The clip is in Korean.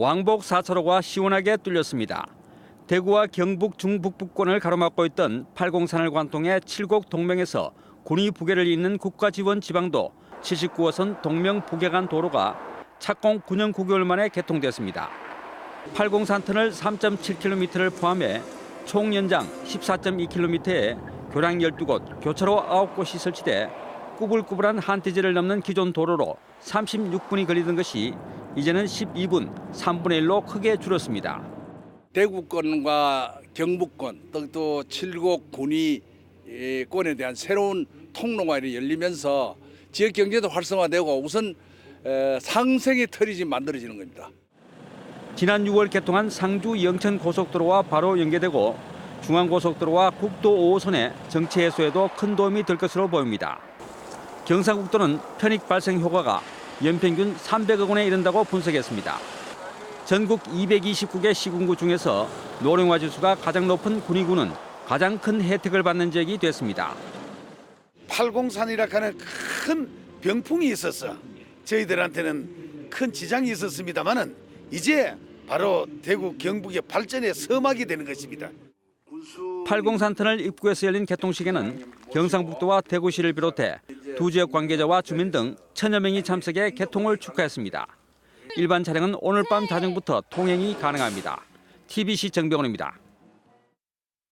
왕복 4차로가 시원하게 뚫렸습니다. 대구와 경북 중북부권을 가로막고 있던 팔공산을 관통해 칠곡 동맹에서 군이 부계를 잇는 국가지원 지방도 79호선 동명 부계간 도로가 착공 9년 9개월 만에 개통됐습니다. 팔공산 터널 3.7km를 포함해 총 연장 14.2km에 교량 12곳, 교차로 9곳이 설치돼 꾸불꾸불한 한티지를 넘는 기존 도로로 36분이 걸리던 것이 이제는 12분, 3분의 1로 크게 줄었습니다. 대구권과 경북권 또, 또 칠곡 군위권에 대한 새로운 통로가 열리면서 지역 경제도 활성화되고 우선 에, 상생의 틀이 지금 만들어지는 겁니다. 지난 6월 개통한 상주 영천 고속도로와 바로 연계되고 중앙고속도로와 국도 5호선의 정체 해소에도 큰 도움이 될 것으로 보입니다. 경상국도는 편익 발생 효과가 연평균 300억 원에 이른다고 분석했습니다. 전국 229개 시군구 중에서 노령화 지수가 가장 높은 군위구는 가장 큰 혜택을 받는 지역이 됐습니다. 팔공산이라 하는 큰 병풍이 있었어. 저희들한테는 큰 지장이 있었습니다만은 이제 바로 대구 경북의 발전의 서막이 되는 것입니다. 팔공산 터널 입구에서 열린 개통식에는 경상북도와 대구시를 비롯해 두 지역 관계자와 주민 등 천여 명이 참석해 개통을 축하했습니다. 일반 차량은 오늘 밤 자정부터 통행이 가능합니다. TBC 정병원입니다.